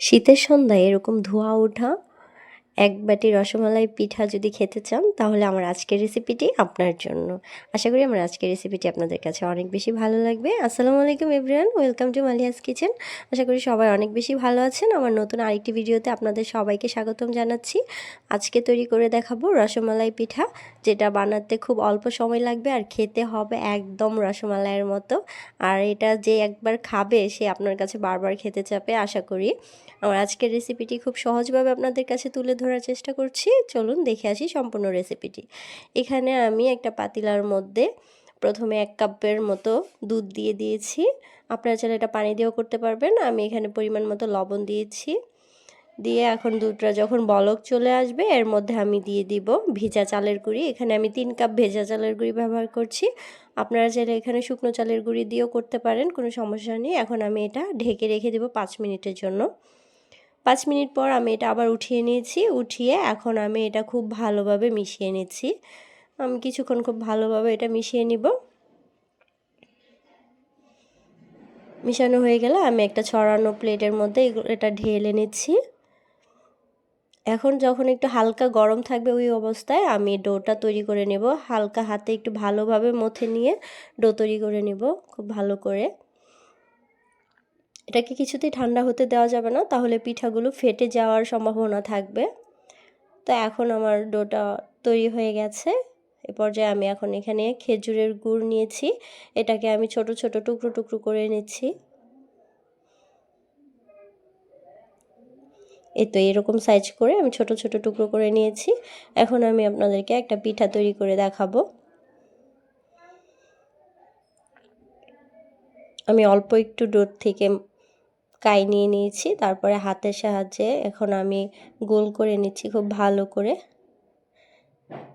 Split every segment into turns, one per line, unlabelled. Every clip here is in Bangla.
শীতের সন্ধ্যায় এরকম ধোঁয়া ওঠা এক বাটি রসমালাই পিঠা যদি খেতে চান, তাহলে আমার আজকের রেসিপিটি আপনার জন্য। আশা করি আমার আজকের রেসিপিটি আপনাদের কাছে অনেক বেশি ভালো লাগবে। আসসালামু আলাইকুম everyone welcome to Malia's kitchen আশা করি সবাই অনেক বেশি ভালো আছেন। আমার নতুন আরেকটি ভিডিওতে আপনাদের সবাইকে স্বাগতম জানাচ্ছি। আজকে তৈরি করে দেখাবো রসমালাই পিঠা, যেটা বানাতে খুব অল্প সময় লাগবে আর খেতে হবে একদম রসমালাইয়ের মতো। আর এটা যে একবার খাবে, সে আপনার কাছে বারবার খেতে চাপে আশা করি। আমার আজকের রেসিপিটি খুব সহজভাবে আপনাদের কাছে তুলে ধরার চেষ্টা করছি। চলুন দেখে আসি সম্পূর্ণ রেসিপিটি এখানে আমি একটা পাতিলার মধ্যে প্রথমে এক কাপের মতো দুধ দিয়ে দিয়েছি। আপনারা চাইলে এটা পানি দিয়েও করতে পারবেন। আমি এখানে পরিমাণ মতো লবণ দিয়েছি। দিয়ে এখন দুধটা যখন বলক চলে আসবে, এর মধ্যে আমি দিয়ে দিব ভেজা চালের গুঁড়ি। এখানে আমি তিন কাপ ভেজা চালের গুঁড়ি ব্যবহার করছি। আপনারা চাইলে এখানে শুকনো চালের গুঁড়ি দিয়েও করতে পারেন, কোনো সমস্যা নেই। এখন আমি এটা ঢেকে রেখে দেবো পাঁচ মিনিটের জন্য। পাঁচ মিনিট পর আমি এটা আবার উঠিয়ে নিয়েছি, উঠিয়ে এখন আমি এটা খুব ভালোভাবে মিশিয়ে নিচ্ছি। আমি কিছুক্ষণ খুব ভালোভাবে এটা মিশিয়ে নিব। মিশানো হয়ে গেলে আমি একটা ছড়ানো প্লেটের মধ্যে এটা ঢেলে নিচ্ছি। এখন যখন একটু হালকা গরম থাকবে ওই অবস্থায় আমি ডোটা তৈরি করে নেব। হালকা হাতে একটু ভালোভাবে মথে নিয়ে ডো তৈরি করে নেব, খুব ভালো করে। এটাকে কিছুতেই ঠান্ডা হতে দেওয়া যাবে না? তাহলে পিঠাগুলো ফেটে যাওয়ার সম্ভাবনা থাকবে। তো এখন আমার ডোটা তৈরি হয়ে গেছে। এ পর্যায়ে আমি এখন এখানে খেজুরের গুড় নিয়েছি। এটাকে আমি ছোট ছোট, টুকরো টুকরো করে নিচ্ছি। এই তো এরকম সাইজ করে আমি ছোট ছোট, টুকরো করে নিয়েছি। এখন আমি আপনাদেরকে একটা পিঠা তৈরি করে দেখাবো। আমি অল্প একটু ডোর থেকে কাই নিয়ে নিয়েছি। তারপরে হাতের সাহায্যে এখন আমি গোল করে নিচ্ছি খুব ভালো করে।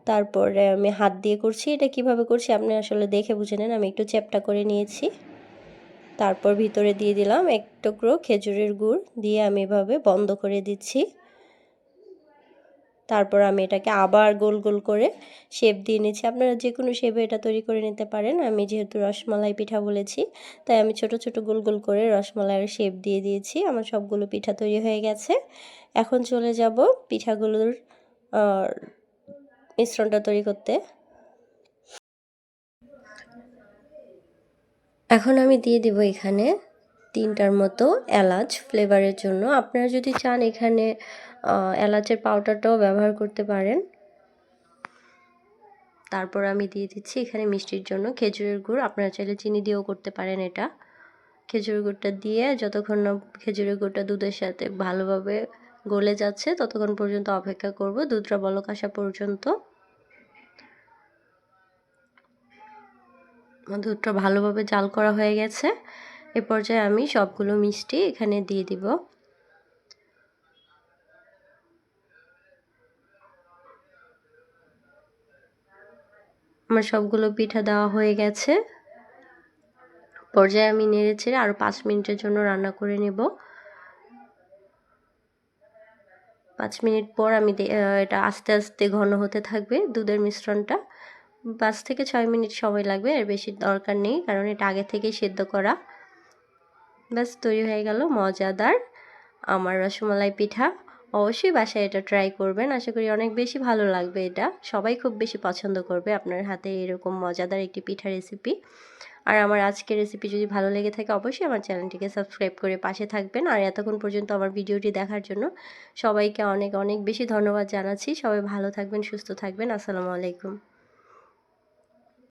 তারপরে আমি হাত দিয়ে করছি। এটা কীভাবে করছি আপনি আসলে দেখে বুঝে নেন। আমি একটু চ্যাপটা করে নিয়েছি। তারপর ভিতরে দিয়ে দিলাম এক টুকরো খেজুরের গুড়। দিয়ে আমি এভাবে বন্ধ করে দিচ্ছি। তারপর আমি এটাকে আবার গোল গোল করে শেপ দিয়ে নিচ্ছি। আপনারা যে কোনো শেপে এটা তৈরি করে নিতে পারেন। আমি যেহেতু রসমালাই পিঠা বলেছি, তাই আমি ছোট ছোট গোল গোল করে রসমালাইয়ের শেপ দিয়ে দিয়েছি। আমার সবগুলো পিঠা তৈরি হয়ে গেছে। এখন চলে যাব পিঠাগুলোর মিশ্রণটা তৈরি করতে। এখন আমি দিয়ে দিব এখানে তিনটার মতো এলাচ ফ্লেভারের জন্য। আপনারা যদি চান এখানে এলাচের পাউডারটাও ব্যবহার করতে পারেন। তারপর আমি দিয়ে দিচ্ছি এখানে মিষ্টির জন্য খেজুরের গুড়। আপনারা চাইলে চিনি দিয়েও করতে পারেন এটা। খেজুরের গুড়টা দিয়ে যতক্ষণ না খেজুরের গুড়টা দুধের সাথে ভালোভাবে গলে যাচ্ছে, ততক্ষণ পর্যন্ত অপেক্ষা করব। দুধটা বলক আসা পর্যন্ত। দুধটা ভালোভাবে জাল করা হয়ে গেছে। এ পর্যায়ে আমি সবগুলো মিষ্টি এখানে দিয়ে দিব। আমার সবগুলো পিঠা দেওয়া হয়ে গেছে। পর্যায়ে আমি নেড়ে ছেড়ে আরও পাঁচ মিনিটের জন্য রান্না করে নেব। পাঁচ মিনিট পর আমি এটা আস্তে আস্তে ঘন হতে থাকবে দুধের মিশ্রণটা। পাঁচ থেকে ছয় মিনিট সময় লাগবে, এর বেশি দরকার নেই, কারণ এটা আগে থেকেই সেদ্ধ করা। ব্যাস, তৈরি হয়ে গেল মজাদার আমার রসমালাই পিঠা। অবশ্যই বাসায় এটা ট্রাই করবেন। আশা করি অনেক বেশি ভালো লাগবে এটা। সবাই খুব বেশি পছন্দ করবে আপনার হাতে এরকম মজাদার একটি পিঠা রেসিপি আর আমার আজকের রেসিপি যদি ভালো লেগে থাকে, অবশ্যই আমার চ্যানেলটিকে সাবস্ক্রাইব করে পাশে থাকবেন। আর এতক্ষণ পর্যন্ত আমার ভিডিওটি দেখার জন্য সবাইকে অনেক অনেক বেশি ধন্যবাদ জানাচ্ছি। সবাই ভালো থাকবেন, সুস্থ থাকবেন। আসসালামু আলাইকুম।